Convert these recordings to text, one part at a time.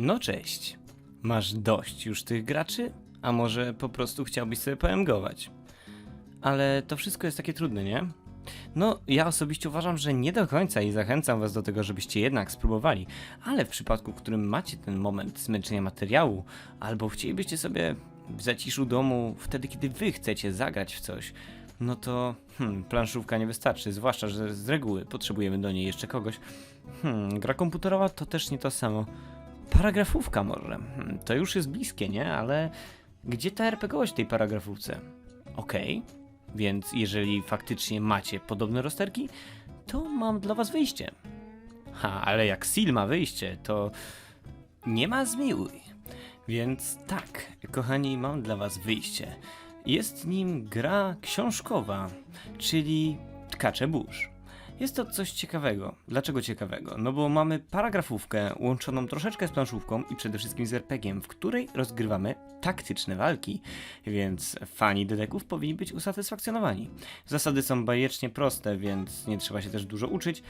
No cześć. Masz dość już tych graczy? A może po prostu chciałbyś sobie poemgować? Ale to wszystko jest takie trudne, nie? No, ja osobiście uważam, że nie do końca i zachęcam was do tego, żebyście jednak spróbowali, ale w przypadku, w którym macie ten moment zmęczenia materiału, albo chcielibyście sobie w zaciszu domu, wtedy kiedy wy chcecie zagrać w coś, no to hmm, planszówka nie wystarczy, zwłaszcza, że z reguły potrzebujemy do niej jeszcze kogoś. Hmm, gra komputerowa to też nie to samo. Paragrafówka może. Hmm, to już jest bliskie, nie? Ale gdzie ta RPGowość w tej paragrafówce? Okej, więc jeżeli faktycznie macie podobne rozterki, to mam dla was wyjście. Ha, ale jak Seal ma wyjście, to nie ma zmiłuj. Więc tak, kochani, mam dla was wyjście. Jest nim gra książkowa, czyli Tkacze Burz. Jest to coś ciekawego. Dlaczego ciekawego? No bo mamy paragrafówkę łączoną troszeczkę z planszówką i przede wszystkim z RPG-iem, w której rozgrywamy taktyczne walki, więc fani dedeków powinni być usatysfakcjonowani. Zasady są bajecznie proste, więc nie trzeba się też dużo uczyć.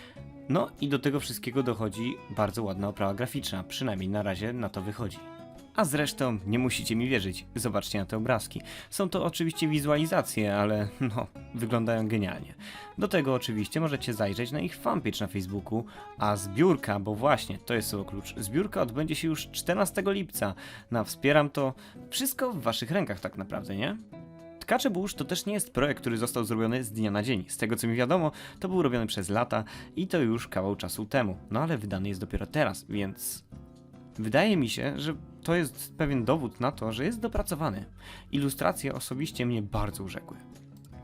No i do tego wszystkiego dochodzi bardzo ładna oprawa graficzna, przynajmniej na razie na to wychodzi. A zresztą nie musicie mi wierzyć, zobaczcie na te obrazki. Są to oczywiście wizualizacje, ale no, wyglądają genialnie. Do tego oczywiście możecie zajrzeć na ich fanpage na Facebooku, a zbiórka, bo właśnie to jest słowo klucz, zbiórka odbędzie się już 14 lipca. Na Wspieram to wszystko w waszych rękach tak naprawdę, nie? Tkacze Burz to też nie jest projekt, który został zrobiony z dnia na dzień. Z tego co mi wiadomo, to był robiony przez lata i to już kawał czasu temu. No ale wydany jest dopiero teraz, więc Wydaje mi się, że to jest pewien dowód na to, że jest dopracowany. Ilustracje osobiście mnie bardzo urzekły.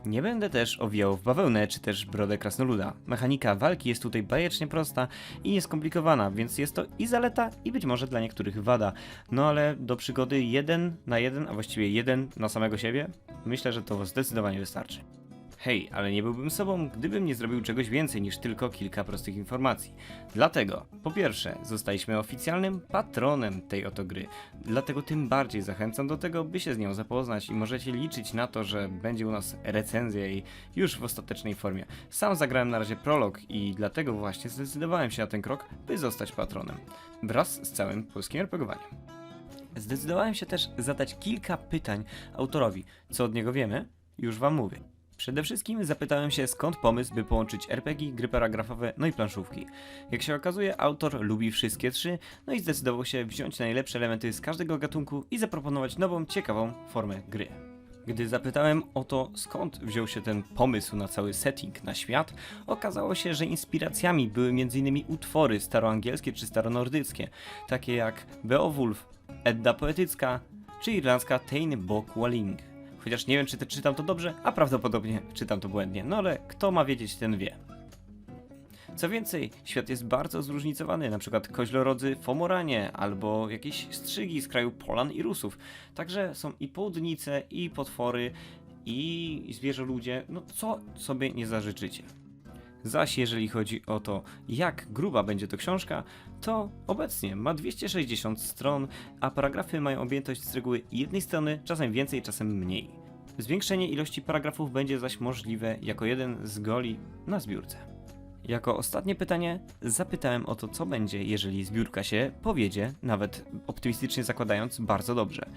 Nie będę też owijał w bawełnę czy też brodę krasnoluda. Mechanika walki jest tutaj bajecznie prosta i nieskomplikowana, więc jest to i zaleta i być może dla niektórych wada. No ale do przygody jeden na jeden, a właściwie jeden na samego siebie, myślę, że to zdecydowanie wystarczy. Hej, ale nie byłbym sobą, gdybym nie zrobił czegoś więcej niż tylko kilka prostych informacji. Dlatego, po pierwsze, zostaliśmy oficjalnym patronem tej oto gry. Dlatego tym bardziej zachęcam do tego, by się z nią zapoznać i możecie liczyć na to, że będzie u nas recenzja jej już w ostatecznej formie. Sam zagrałem na razie prolog i dlatego właśnie zdecydowałem się na ten krok, by zostać patronem. Wraz z całym polskim RPGowaniem. Zdecydowałem się też zadać kilka pytań autorowi. Co od niego wiemy? Już wam mówię. Przede wszystkim zapytałem się skąd pomysł, by połączyć RPG, gry paragrafowe, no i planszówki. Jak się okazuje, autor lubi wszystkie trzy, no i zdecydował się wziąć najlepsze elementy z każdego gatunku i zaproponować nową, ciekawą formę gry. Gdy zapytałem o to, skąd wziął się ten pomysł na cały setting, na świat, okazało się, że inspiracjami były m.in. utwory staroangielskie czy staronordyckie, takie jak Beowulf, Edda Poetycka czy irlandzka Tain Bok Waling. Chociaż nie wiem, czy czytam to dobrze, a prawdopodobnie czytam to błędnie, no ale kto ma wiedzieć, ten wie. Co więcej, świat jest bardzo zróżnicowany, na przykład koźlorodzy Fomoranie albo jakieś strzygi z kraju Polan i Rusów. Także są i południce, i potwory, i zwierzę ludzie, no co sobie nie zażyczycie. Zaś jeżeli chodzi o to, jak gruba będzie to książka, to obecnie ma 260 stron, a paragrafy mają objętość z reguły jednej strony, czasem więcej, czasem mniej. Zwiększenie ilości paragrafów będzie zaś możliwe jako jeden z goli na zbiórce. Jako ostatnie pytanie zapytałem o to, co będzie, jeżeli zbiórka się powiedzie, nawet optymistycznie zakładając, bardzo dobrze.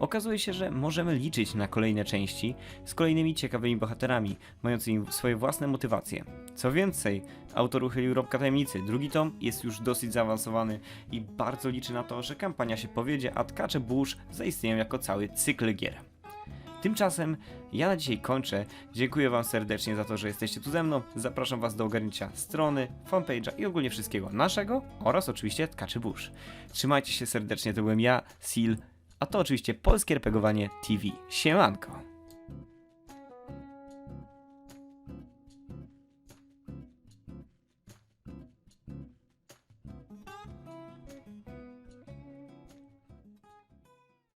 Okazuje się, że możemy liczyć na kolejne części z kolejnymi ciekawymi bohaterami, mającymi swoje własne motywacje. Co więcej, autor uchylił rąbka tajemnicy. Drugi tom jest już dosyć zaawansowany i bardzo liczy na to, że kampania się powiedzie, a Tkacze Burz zaistnieją jako cały cykl gier. Tymczasem ja na dzisiaj kończę. Dziękuję Wam serdecznie za to, że jesteście tu ze mną. Zapraszam Was do ogarnięcia strony, fanpage'a i ogólnie wszystkiego naszego oraz oczywiście Tkaczy Burz. Trzymajcie się serdecznie, to byłem ja, Seal, a to oczywiście Polskie RPGowanie TV. Siemanko!